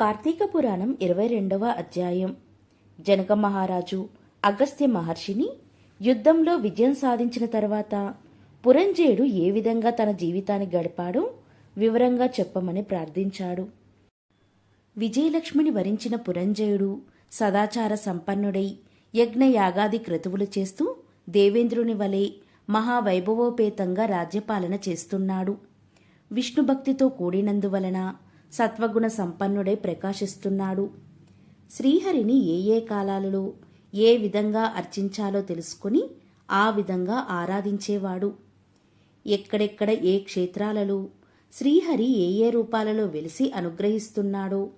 కార్తీక పురాణం ఇరవై రెండవ అధ్యాయం. జనక మహారాజు అగస్త్య మహర్షిని యుద్ధంలో విజయం సాధించిన తర్వాత పురంజేయుడు ఏ విధంగా తన జీవితాన్ని గడిపాడో వివరంగా చెప్పమని ప్రార్థించాడు. విజయలక్ష్మిని వరించిన పురంజయుడు సదాచార సంపన్నుడై యజ్ఞయాగాది క్రతువులు చేస్తూ దేవేంద్రుని వలె మహావైభవోపేతంగా రాజ్యపాలన చేస్తున్నాడు. విష్ణుభక్తితో కూడినందువలన సత్వగుణ సంపన్నుడై ప్రకాశిస్తున్నాడు. శ్రీహరిని ఏ ఏ కాలాలలో ఏ విధంగా అర్చించాలో తెలుసుకుని ఆ విధంగా ఆరాధించేవాడు. ఎక్కడెక్కడ ఏ క్షేత్రాలలో శ్రీహరి ఏ ఏ రూపాలలో వెలిసి అనుగ్రహిస్తున్నాడో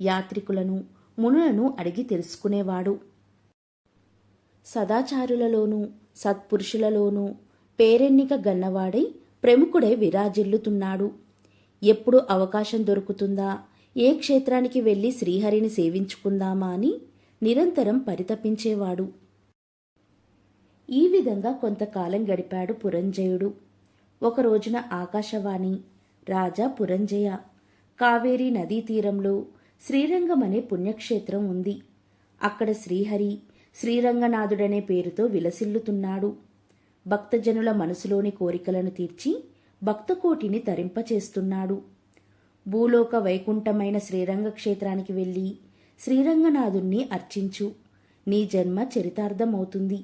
యాత్రికులను మునులను అడిగి తెలుసుకునేవాడు. సదాచారులలోనూ సత్పురుషులలోనూ పేరెన్నిక గన్నవాడై ప్రముఖుడై విరాజిల్లుతున్నాడు. ఎప్పుడు అవకాశం దొరుకుతుందా? ఏ క్షేత్రానికి వెళ్ళి శ్రీహరిని సేవించుకుందామా అని నిరంతరం పరితపించేవాడు. ఈ విధంగా కొంతకాలం గడిపాడు పురంజయుడు. ఒక రోజున ఆకాశవాణి రాజా పురంజయ కావేరీ నదీ తీరంలో శ్రీరంగం అనే పుణ్యక్షేత్రం ఉంది. అక్కడ శ్రీహరి శ్రీరంగనాథుడనే పేరుతో విలసిల్లుతున్నాడు. భక్తజనుల మనసులోని కోరికలను తీర్చి భక్తకోటిని తరింపచేస్తున్నాడు. భూలోక వైకుంఠమైన శ్రీరంగ క్షేత్రానికి వెళ్ళి శ్రీరంగనాథుణ్ణి అర్చించు. నీ జన్మ చరితార్థమవుతుంది.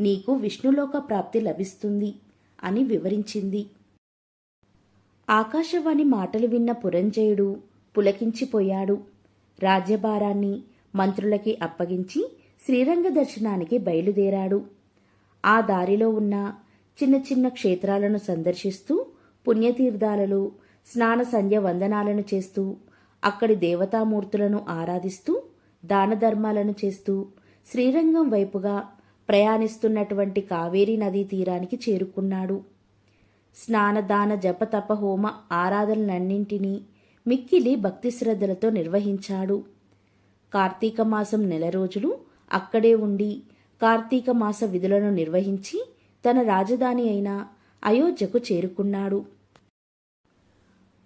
నీకు విష్ణులోక ప్రాప్తి లభిస్తుంది అని వివరించింది. ఆకాశవాణి మాటలు విన్న పురంజయుడు పులకించిపోయాడు. రాజ్యభారాన్ని మంత్రులకి అప్పగించి శ్రీరంగ దర్శనానికి బయలుదేరాడు. ఆ దారిలో ఉన్న చిన్న చిన్న క్షేత్రాలను సందర్శిస్తూ పుణ్యతీర్థాలలో స్నాన సంధ్య వందనాలను చేస్తూ అక్కడి దేవతామూర్తులను ఆరాధిస్తూ దాన ధర్మాలను చేస్తూ శ్రీరంగం వైపుగా ప్రయాణిస్తున్నటువంటి కావేరీ నదీ తీరానికి చేరుకున్నాడు. స్నానదాన జపతప హోమ ఆరాధనలన్నింటినీ మిక్కిలి భక్తి శ్రద్ధలతో నిర్వహించాడు. కార్తీక మాసం నెల రోజులు అక్కడే ఉండి కార్తీక మాస విధులను నిర్వహించి తన రాజధాని అయిన అయోధ్యకు చేరుకున్నాడు.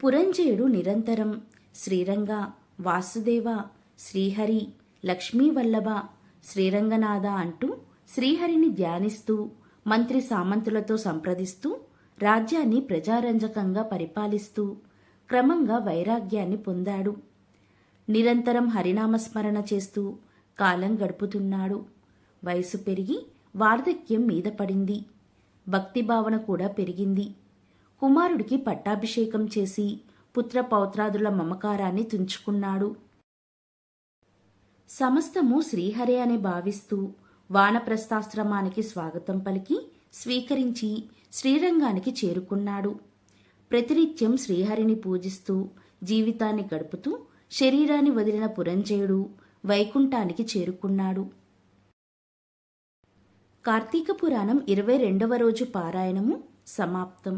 పురంజయుడు నిరంతరం శ్రీరంగ వాసుదేవ శ్రీహరి లక్ష్మీవల్లభ శ్రీరంగనాథ అంటూ శ్రీహరిని ధ్యానిస్తూ మంత్రి సామంతులతో సంప్రదిస్తూ రాజ్యాన్ని ప్రజారంజకంగా పరిపాలిస్తూ క్రమంగా వైరాగ్యాన్ని పొందాడు. నిరంతరం హరినామస్మరణ చేస్తూ కాలం గడుపుతున్నాడు. వయసు పెరిగి వార్ధక్యం మీద పడింది. భక్తిభావన కూడా పెరిగింది. కుమారుడికి పట్టాభిషేకం చేసి పుత్ర పౌత్రాదుల మమకారాన్ని తుంచుకున్నాడు. సమస్తము శ్రీహరే అని భావిస్తూ వానప్రస్థాశ్రమానికి స్వాగతం పలికి స్వీకరించి శ్రీరంగానికి చేరుకున్నాడు. ప్రతినిత్యం శ్రీహరిని పూజిస్తూ జీవితాన్ని గడుపుతూ శరీరాన్ని వదిలిన పురంజయుడు వైకుంఠానికి చేరుకున్నాడు. కార్తీక పురాణం ఇరవై రెండవ రోజు పారాయణము సమాప్తం.